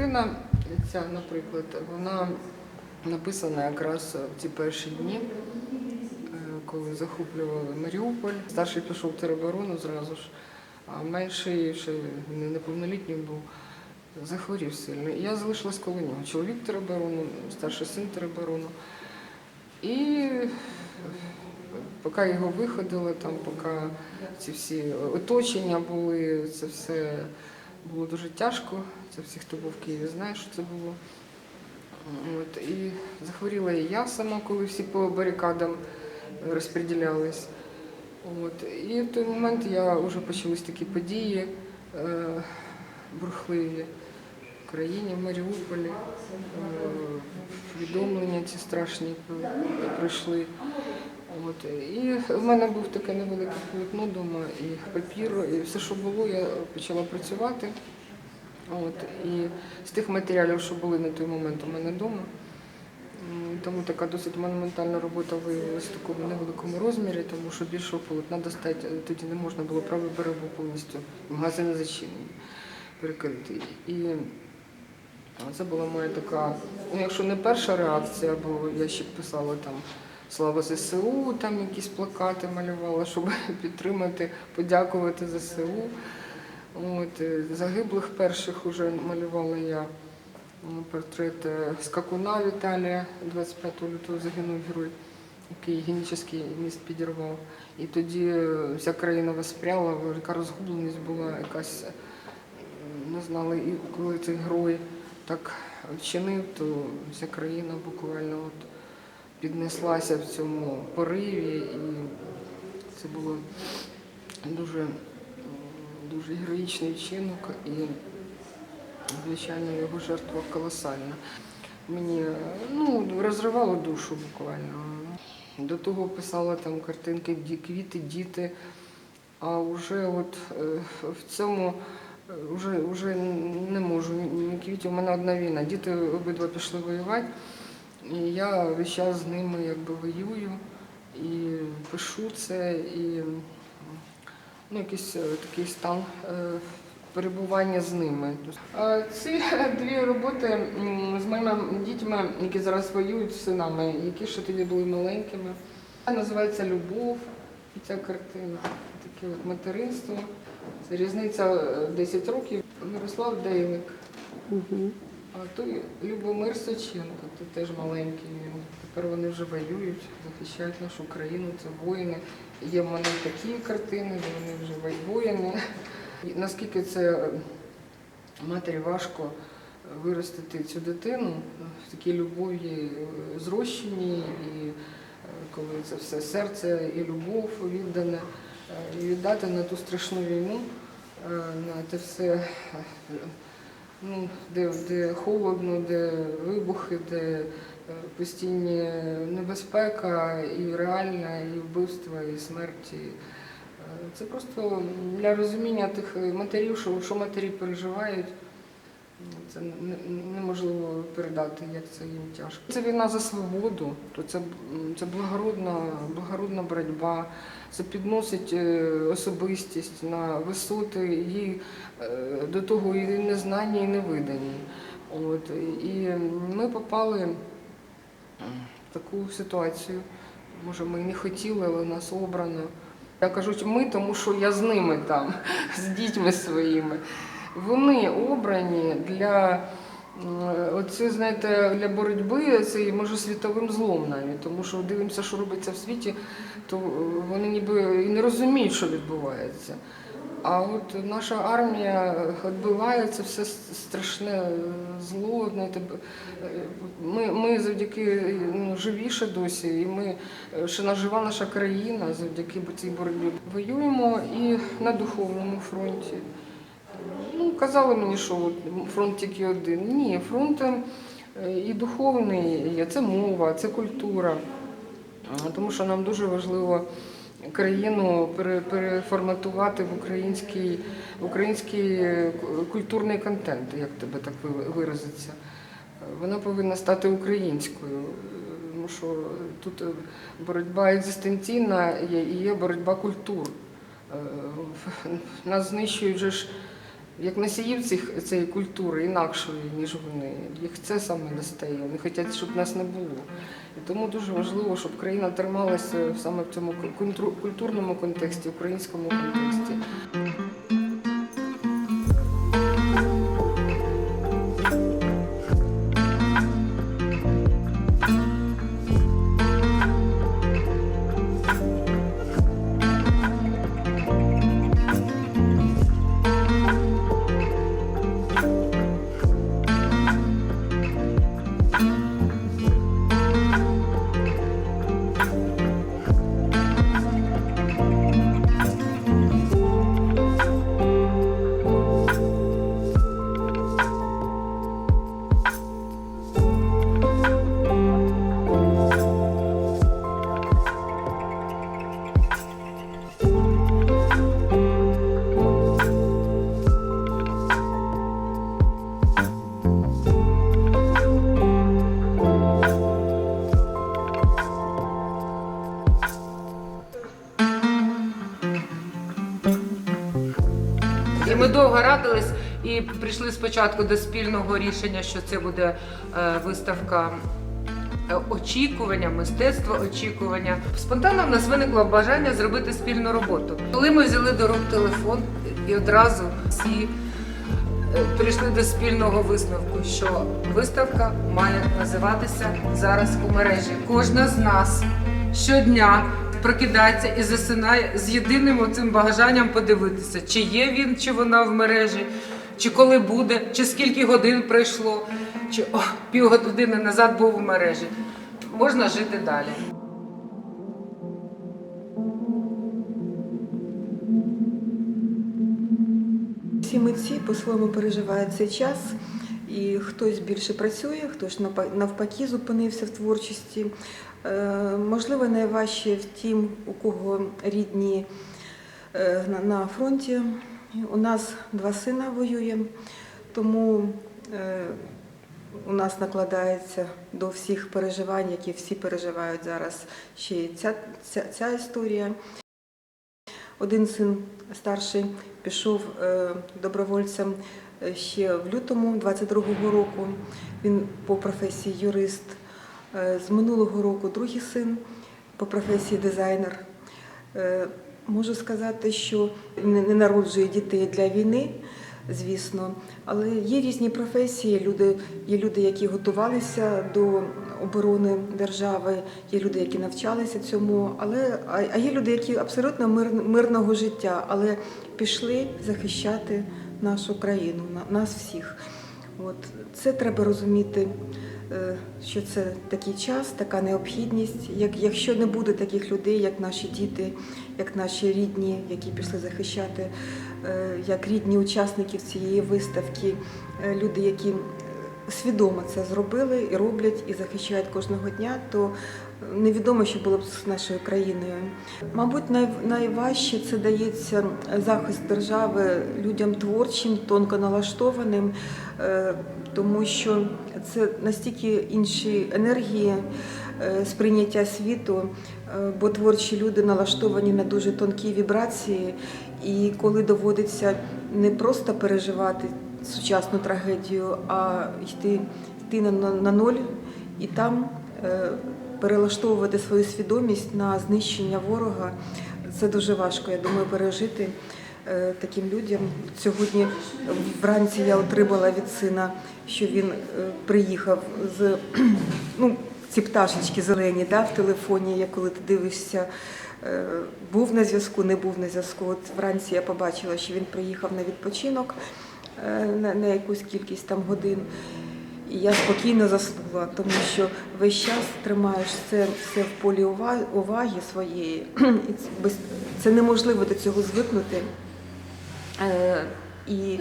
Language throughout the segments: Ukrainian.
картина, ця, наприклад, вона написана якраз в ці перші дні, е, коли захоплювали Маріуполь. Старший пішов в тероборону зразу ж, а менший ще неповнолітній був. Захворів сильно. Я залишилась коло нього. Чоловік тероборону, старший син тероборону. І поки його виходили, там, поки ці всі оточення були, це все було дуже тяжко. Це всі, хто був в Києві, знає, що це було. От, і захворіла і я сама, коли всі по барикадам розподілялись. І в той момент я вже почались такі події е, бурхливі в країні, в Маріуполі. Е, повідомлення ці страшні прийшли. От, і в мене був таке невелике полотно вдома, і папір, і все, що було, я почала працювати. От, і з тих матеріалів, що були на той момент у мене вдома. Тому така досить монументальна робота виявилася в такому невеликому розмірі, тому що більшого полотна достати е, тоді не можна було правий берег повністю магазини зачинені, перекритий. І це була моя така, ну якщо не перша реакція, бо я ще писала там Слава ЗСУ, там якісь плакати малювала, щоб підтримати, подякувати ЗСУ. От, е, загиблих перших вже малювала я. Ну, Портрет е, Скакуна Віталія, 25 лютого загинув герой, який генічний міст підірвав. І тоді е, вся країна воспряла, велика розгубленість була якась, е, не знали, і коли цей герой так вчинив, то вся країна буквально от піднеслася в цьому пориві, і це було дуже, дуже героїчний вчинок. І Звичайно, його жертва колосальна. Мені ну, розривало душу буквально. До того писала там картинки квіти, діти. А вже от е, в цьому е, вже, вже не можу. Ні квітів, у мене одна війна. Діти обидва пішли воювати. І я весь час з ними якби воюю і пишу це, і ну, якийсь е, такий стан е, перебування з ними. Ці дві роботи з моїми дітьми, які зараз воюють з синами, які ще тоді були маленькими. Це Називається Любов. І ця картина. Таке от материнство. Це різниця е, 10 років. Мирослав Дейлик. А той Любомир Соченко, той теж маленький. Тепер вони вже воюють, захищають нашу країну, це воїни. Є в мене такі картини, де вони вже воїни. Наскільки це е, матері важко виростити цю дитину в такій любові е, зрощеній, і е, коли це все серце і любов віддане, е, і віддати на ту страшну війну, е, на те все, е, ну, де, де холодно, де вибухи, де е, постійні небезпека, і реальна, і вбивства, і смерті. Е, Це просто для розуміння тих матерів, що, що матері переживають. Це не- не- неможливо передати, як це їм тяжко. Це війна за свободу, то це, це благородна, благородна боротьба. Це підносить е, особистість на висоти її е, до того і незнання, і невидані. От, і ми попали в таку ситуацію. Може, ми не хотіли, але нас обрано. Я кажу, ми, тому що я з ними там, з дітьми своїми. Вони обрані для оце, знаєте, для боротьби це може світовим злом навіть, тому що дивимося, що робиться в світі, то е, вони ніби і не розуміють, що відбувається. А от наша армія відбиває це все страшне е, зло. Е, ми, ми завдяки ну, живіше досі, і ми ще нажива наша країна завдяки цій боротьбі. Воюємо і на духовному фронті. Ну, казали мені, що фронт тільки один. Ні, фронт е, і духовний є, це мова, це культура. Тому що нам дуже важливо країну переформатувати в український, в український е, культурний контент, як тебе так виразиться. Вона повинна стати українською. е, Тому що тут е, боротьба екзистенційна і є боротьба культур. Е, Нас знищують же ж як носіїв цих, цієї культури інакшої, ніж вони. Їх це саме достає. Вони хочуть, щоб нас не було. І тому дуже важливо, щоб країна трималася саме в цьому культурному контексті, українському контексті. Прийшли спочатку до спільного рішення, що це буде е, виставка е, очікування, мистецтво очікування. Спонтанно в нас виникло бажання зробити спільну роботу. Коли ми взяли до рук телефон і одразу всі е, прийшли до спільного висновку, що виставка має називатися зараз у мережі. Кожна з нас щодня прокидається і засинає з єдиним оцим бажанням подивитися, чи є він, чи вона в мережі, чи коли буде, чи скільки годин пройшло, чи о, півгодини назад був у мережі. Можна жити далі. Всі митці по-своєму переживають цей час, і хтось більше працює, хтось навпаки зупинився в творчості. Е, Можливо, найважче в тім, у кого рідні е, на фронті. У нас два сина воює, тому е, у нас накладається до всіх переживань, які всі переживають зараз, ще й ця, ця, ця історія. Один син старший пішов е, добровольцем е, ще в лютому 22-го року. Він по професії юрист. З минулого року другий син по професії дизайнер. Можу сказати, що не народжує дітей для війни, звісно, але є різні професії. Люди, є люди, які готувалися до оборони держави, є люди, які навчалися цьому, але а, є люди, які абсолютно мир, мирного життя, але пішли захищати нашу країну, на- нас всіх. От це треба розуміти, е, що це такий час, така необхідність. Як якщо не буде таких людей, як наші діти, як наші рідні, які пішли захищати, е, як рідні учасників цієї виставки, е, люди, які свідомо це зробили і роблять, і захищають кожного дня, то невідомо, що було б з нашою країною. Мабуть, най, найважче це дається захист держави людям творчим, тонко налаштованим, е, тому що це настільки інші енергії сприйняття світу, бо творчі люди налаштовані на дуже тонкі вібрації, і коли доводиться не просто переживати сучасну трагедію, а йти, йти на, на, на ноль і там е, перелаштовувати свою свідомість на знищення ворога. Це дуже важко, я думаю, пережити е, таким людям. Сьогодні вранці я отримала від сина, що він е, приїхав з ну, ці пташечки зелені да, в телефоні, як коли ти дивишся. е, Був на зв'язку, не був на зв'язку. От вранці я побачила, що він приїхав на відпочинок е, на, на якусь кількість там годин. І я спокійно заснула, тому що весь час тримаєш це все в полі уваги своєї. І це, неможливо до цього звикнути. Е, і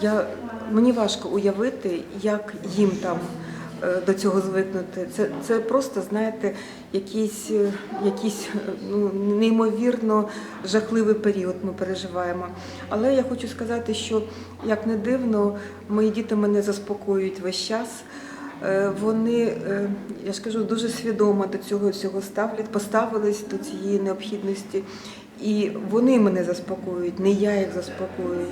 я, мені важко уявити, як їм там до цього звикнути. Це, це просто, знаєте, якийсь, е, якийсь е, ну, неймовірно жахливий період ми переживаємо. Але я хочу сказати, що як не дивно, мої діти мене заспокоюють весь час. Е, Вони, е, я ж кажу, дуже свідомо до цього всього ставлять, поставились до цієї необхідності. І вони мене заспокоюють, не я їх заспокоюю.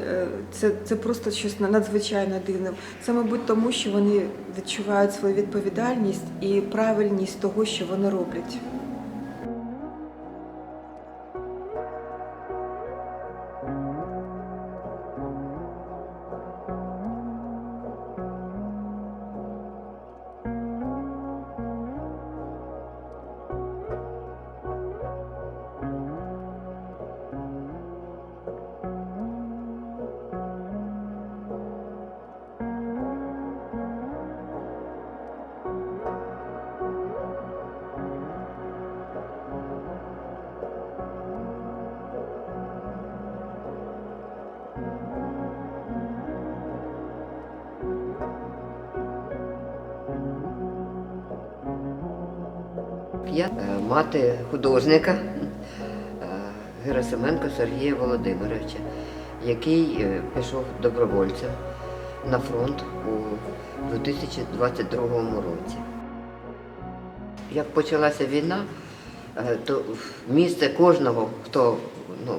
Е, Це, це просто щось надзвичайно дивне. Це, мабуть, тому, що вони відчувають свою відповідальність і правильність того, що вони роблять. Я е, мати художника е, Герасименка Сергія Володимировича, який е, пішов добровольцем на фронт у 2022 році. Як почалася війна, то місце кожного, хто ну,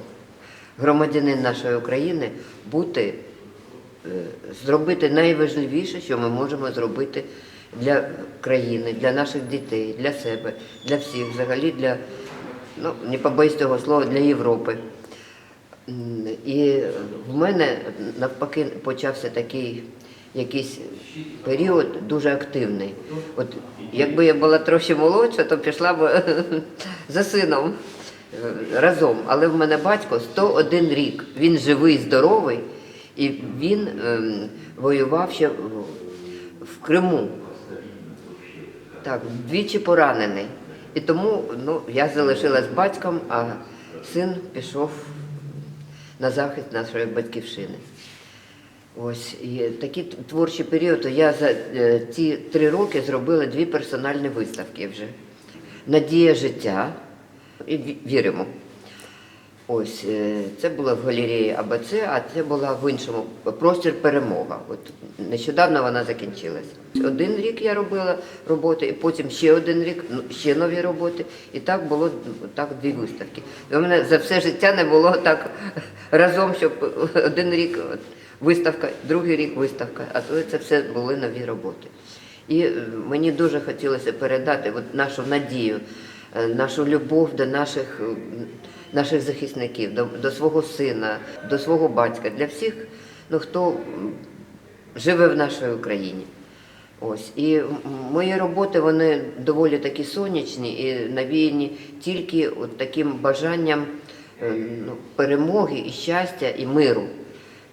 громадянин нашої України, бути зробити найважливіше, що ми можемо зробити для країни, для наших дітей, для себе, для всіх, взагалі для, ну, не побоюсь цього слова, для Європи. І в мене навпаки почався такий якийсь період дуже активний. От якби я була трохи молодша, то пішла б за сином е, разом. Але в мене батько 101 рік. Він живий, здоровий, і він ем, воював ще в Криму. Так, двічі поранений. І тому ну, я залишилась батьком, а син пішов на захист нашої батьківщини. Ось і такі творчий періоди. Я за е, ці три роки зробила дві персональні виставки вже. Надія життя і віримо. Ось е, це було в галереї АБЦ, а це була в іншому простір перемога. От нещодавно вона закінчилась. Один рік я робила роботи, і потім ще один рік, ну, ще нові роботи. І так було так дві виставки. І у мене за все життя не було так разом, щоб один рік виставка, другий рік виставка, а то це все були нові роботи. І е, мені дуже хотілося передати от нашу надію, нашу любов до наших, е, наших захисників, до, до свого сина, до свого батька, для всіх, ну, хто живе в нашій Україні. Ось. І мої роботи вони доволі такі сонячні і навіяні тільки от таким бажанням е, ну, перемоги і щастя і миру.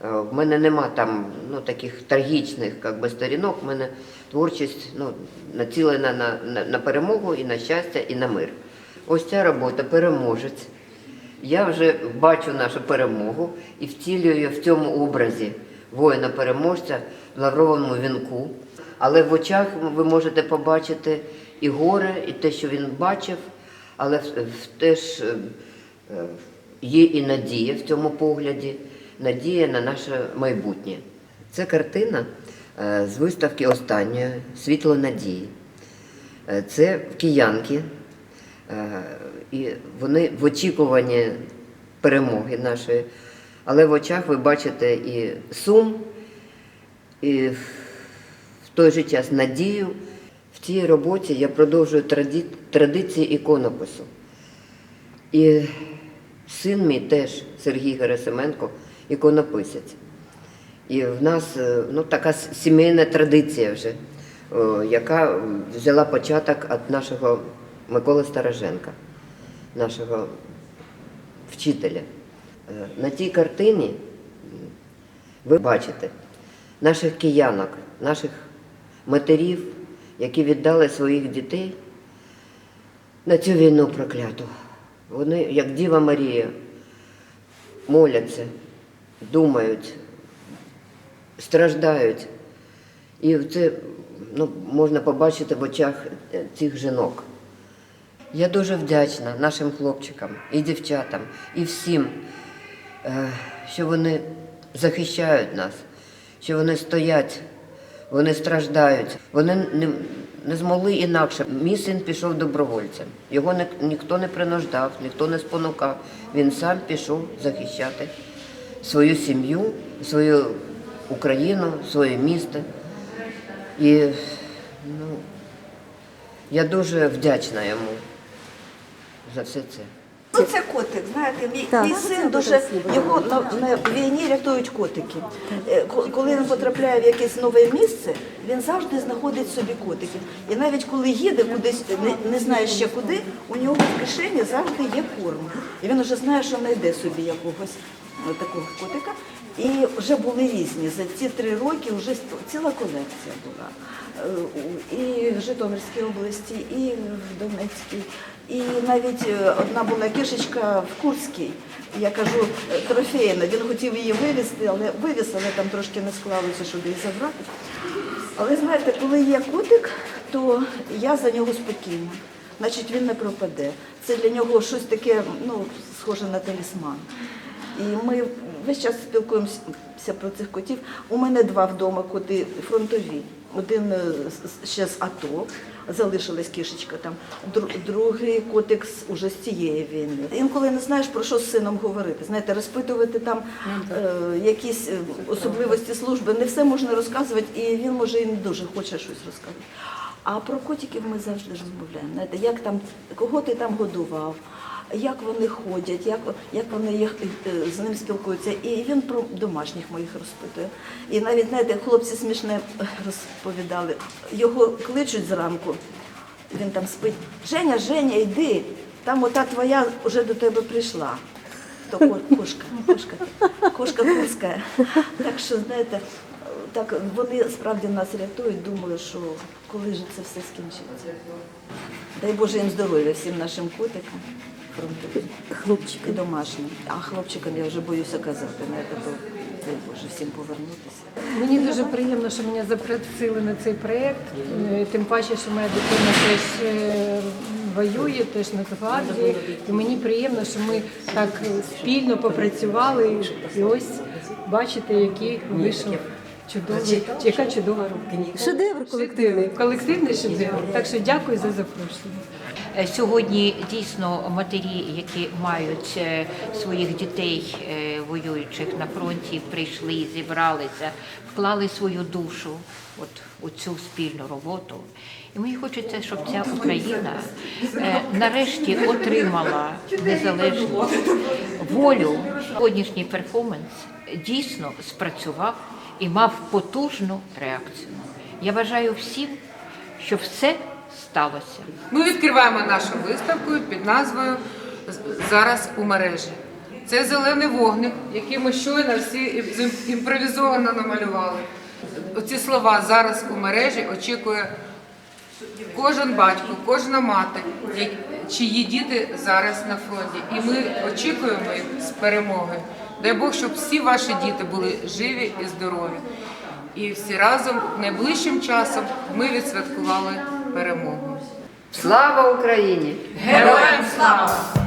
Е, В мене нема там ну, таких трагічних би, сторінок. У мене творчість ну, націлена на, на, на перемогу і на щастя, і на мир. Ось ця робота переможець. Я вже бачу нашу перемогу і втілюю в цьому образі воїна-переможця в лавровому вінку. Але в очах ви можете побачити і горе, і те, що він бачив, але теж е, є і надія в цьому погляді, надія на наше майбутнє. Це картина з виставки останньої Світло надії. Е, Це киянки, е, і вони в очікуванні перемоги нашої, але в очах ви бачите і сум, і в той же час надію. В цій роботі я продовжую традиції іконопису. І син мій теж, Сергій Герасименко, іконописець. І в нас е, ну, така сімейна традиція вже, яка взяла початок від нашого Миколи Староженка, нашого вчителя. Е, На тій картині ви бачите наших киянок, наших матерів, які віддали своїх дітей на цю війну прокляту. Вони, як Діва Марія, моляться, думають, страждають. І це ну, можна побачити в очах цих жінок. Я дуже вдячна нашим хлопчикам і дівчатам, і всім, е, що вони захищають нас, що вони стоять, вони страждають. Вони не, не змогли інакше. Мій син пішов добровольцем. Його ні- ніхто не принуждав, ніхто не спонукав. Він сам пішов захищати свою сім'ю, свою Україну, своє місто. І ну, я дуже вдячна йому за все це. Ну, це котик, знаєте, мій, Так. мій син дуже його на, на війні рятують котики. Е, Коли він потрапляє в якесь нове місце, він завжди знаходить собі котиків. І навіть коли їде кудись, не, не знає ще куди, у нього в кишені завжди є корм. І він вже знає, що знайде собі якогось е, такого котика. І вже були різні. За ці три роки вже ціла колекція була. Е, І в Житомирській області, і в Донецькій. І навіть е, одна була кишечка в Курській. Я кажу, е, трофейна. Він хотів її вивезти, але вивіз, але там трошки не склалося, щоб її забрати. Але знаєте, коли є котик, то я за нього спокійна. Значить, він не пропаде. Це для нього щось таке, ну, схоже на талісман. І ми весь час спілкуємося про цих котів. У мене два вдома коти фронтові. Один е, ще з АТО, залишилась кішечка там, Дру- другий котик уже з цієї війни. Інколи не знаєш про що з сином говорити. Знаєте, розпитувати там е, якісь е, особливості служби. Не все можна розказувати, і він може і не дуже хоче щось розказати. А про котиків ми завжди розмовляємо. Знаєте, як там, кого ти там годував, як вони ходять, як, як вони їх, е, з ним спілкуються. І він про домашніх моїх розпитує. І навіть, знаєте, хлопці смішне розповідали, його кличуть зранку, він там спить. Женя, Женя, йди, там ота твоя вже до тебе прийшла. То кошка, кошка, кошка курська. Так що, знаєте, так вони справді нас рятують. Думаю, що коли ж це все скінчиться. Дай Боже їм здоров'я всім нашим котикам фронтовим і домашнім. А хлопчикам я вже боюся казати, знаєте, то дай Боже всім повернутися. Мені дуже приємно, що мене запросили на цей проєкт. Е, Тим паче, що моя дитина теж е, воює, теж на гвардії. І мені приємно, що ми так спільно попрацювали. І ось бачите, який вийшов чудовий, яка чудова робота. Шедевр колективний. Колективний шедевр. Так що дякую за запрошення. Е, Сьогодні дійсно матері, які мають е, своїх дітей е, воюючих на фронті, прийшли, зібралися, вклали свою душу от у цю спільну роботу. І мені хочеться, щоб ця Україна е, нарешті отримала незалежність, волю. Сьогоднішній перформанс дійсно спрацював і мав потужну реакцію. Я бажаю всім, щоб все сталося. Ми відкриваємо нашу виставку під назвою Зараз у мережі. Це зелений вогник, який ми щойно всі ім- імпровізовано намалювали. Оці слова зараз у мережі очікує кожен батько, кожна мати, чиї діти зараз на фронті. І ми очікуємо їх з перемоги. Дай Бог, щоб всі ваші діти були живі і здорові. І всі разом найближчим часом ми відсвяткували перемогу. Слава Україні! Героям слава!